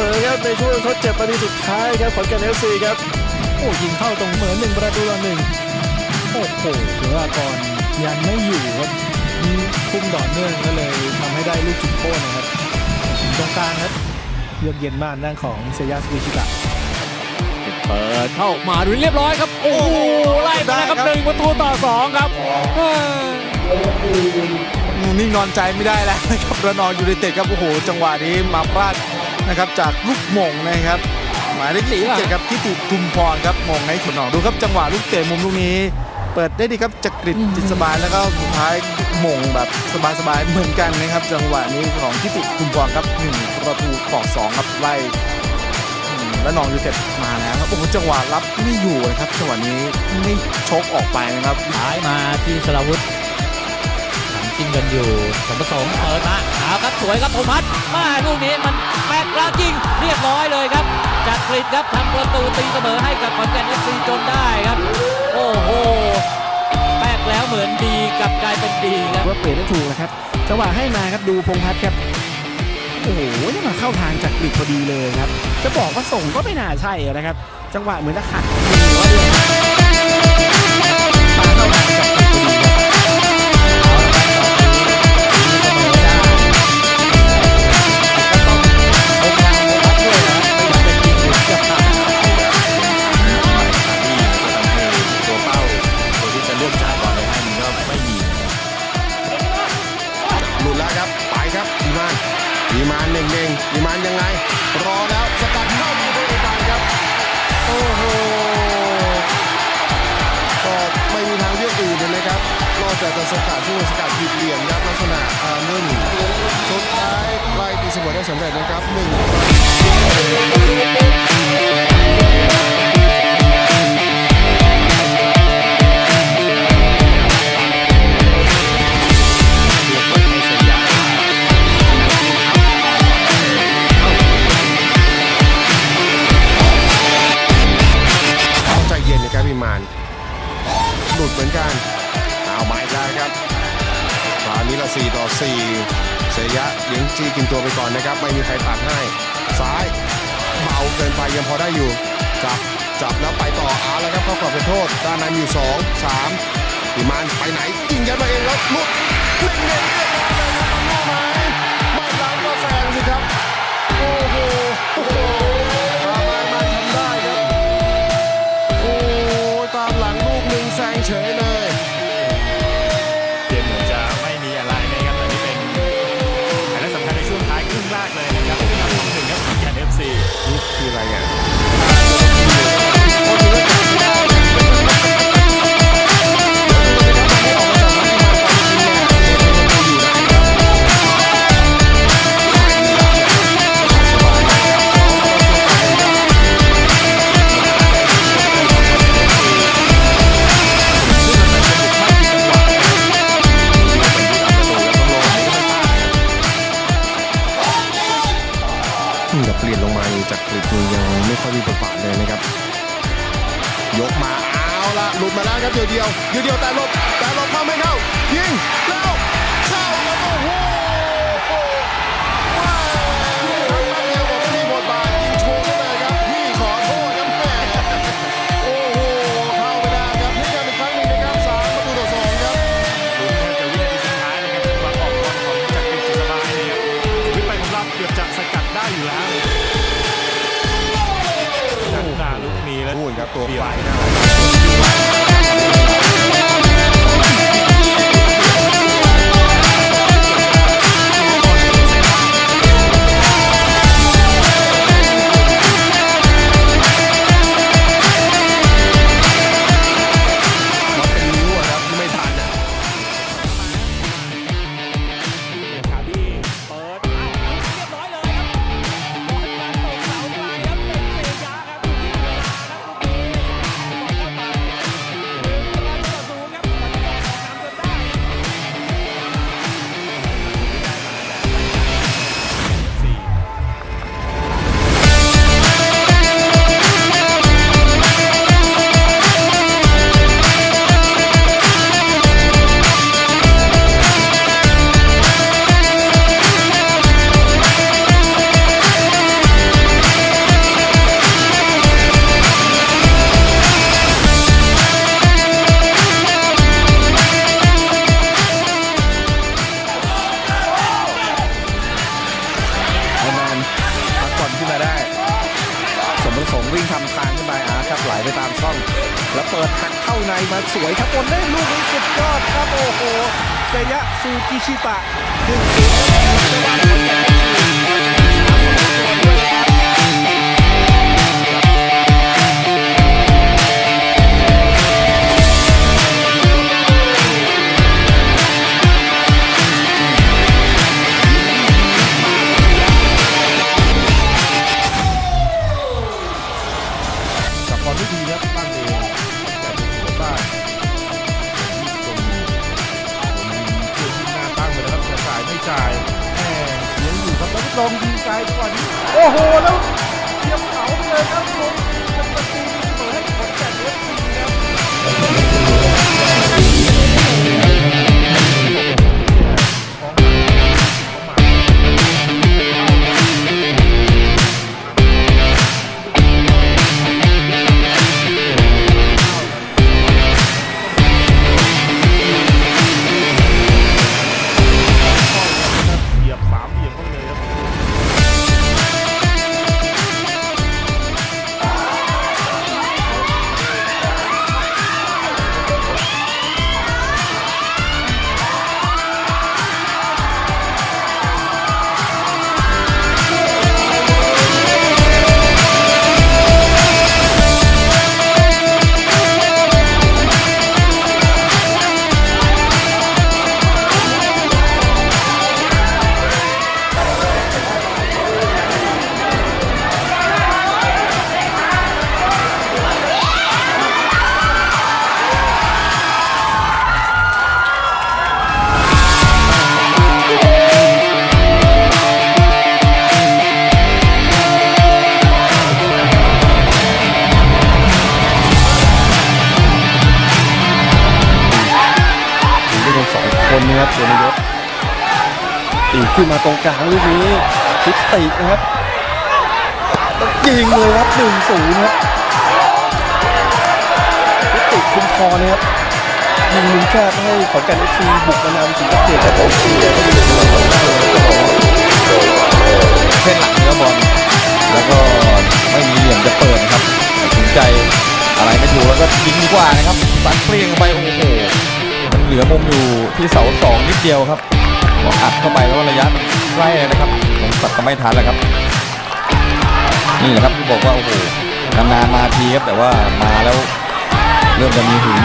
มอครับในช่วงทดเจ็บนาทีสุดท้ายครับขอนแก่นเอฟซีครับโอ้ยิงเข้าตรงเหมือนหนึ่งประตูต่อหนึ่งโอ้โหถือว่าก่อนยังไม่อยู่ครับพุ่มต่อเนื่องก็เลยทำให้ได้ลูกจุดโทษนะครับถึงตรงกลางครับเยือกเย็นมากด้านของเซยาสกิชิกะเปิดเข้ามาดูเรียบร้อยครับ โอ้โหไล่มาแล้วครับหนึ่งประตูต่อสองครับเอ้ยนิ่งนอนใจไม่ได้แล้วนะครับระนองยูไนเต็ดครับโอ้โหจังหวะนี้มาพลาด นะครับจากลูกหม่งนะครับหมายเลขสี่เจ็ดครับทิติทุมพรครับมงให้ขุนหนองดูครับจังหวะลูกเตะมุมลูกนี้ เปิดได้ดีครับจักริดจิตสบายแล้วก็สุดท้ายหม่งแบบสบายๆเหมือนกันนะครับ จังหวะนี้ของทิติทุมพรครับหนึ่งประตูต่อสองครับไล่อืมและนองยูไนเต็ดมาแล้วครับโอ้โหจังหวะรับไม่อยู่นะครับจังหวะนี้ไม่ชกออกไปนะครับท้ายมาที่สราวุธถัง จิ้มกันอยู่สมประสงค์เปิดมาเอาครับสวยครับโทมัสมาลูกนี้มันแปลกแล้วยิงเรียบร้อยเลยครับ จากกรีฑครับทำประตูตีเสมอให้กับขอนแก่นเอฟซีจนได้ครับ โอ้โหแปลกแล้วเหมือนดีกับกลายเป็นดีครับว่าเปลี่ยนได้ถูกนะครับจังหวะให้มาครับดูพงพัฒน์ครับโอ้โหนี่มาเข้าทางจากกริดพอดีเลยครับ จะบอกว่าส่งก็ไม่น่าใช่นะครับ จังหวะเหมือนจะขัด นอกจากจะสกัดช่วงสกัดผิดเหลี่ยมครับลักษณะอาร์มึนสุดท้ายไล่ตีเสมอได้สำเร็จนะครับหนึ่งต้องใจเย็นนะครับพี่มานหลุดเหมือนกัน 4 ต่อ 4 เสยะเลี้ยงจีกินตัวไปก่อนนะครับ ไม่มีใครตัดให้ ซ้ายเบาเกินไปยังพอได้อยู่ จับ จับแล้วไปต่ออาแล้วครับเข้ากรอบเป็นโทษ ด้านในมีอยู่2 3พี่มานไปไหนยิงยัดมาเองแล้วลุดขึ้นเองเรียบร้อยเลยครับมันรู้ไหมไม่ล้ำก็แซงสิครับ โอ้โห แต่เปลี่ยนลงมาจากกริดนี่ยังไม่ค่อยมีบทบาทเลยนะครับ ยกมาเอาละหลุดมาแล้วครับเดียวเดียวเดียวเดียวแต่หลบแต่หลบเข้าไม่เข้ายิงแล้วเข้าแล้วโอ้โห เซยะซูกิชิตะ1-0 ขึ้นมาตรงกลางลูกนี้ทิศตินะครับยิงเลยครับหนึ่งศูนย์ครับทิศติคุมพอนะครับยิงมุมแคบให้ขอนแก่นเอฟซีบุกมานำถึงเกียรติกับเขียก็อยู่ในความได้เส้นหลังเนื้อบอลแล้วก็ไม่มีเหลี่ยมจะเปิดครับตัดสินใจอะไรไม่ถูกแล้วก็ยิงดีกว่านะครับสัดเปรี้ยงไปโอ้โหมันเหลือมุมอยู่ที่เสาสองนิดเดียวครับ ออัดเข้าไปแล้วระยะมันใกล้เลยนะครับผมสัตว์ก็ไม่ทันแล้วครับ นี่แหละครับที่บอกว่าโอ้โหนานๆมาทีครับแต่ว่ามาแล้วเริ่มจะมีหืน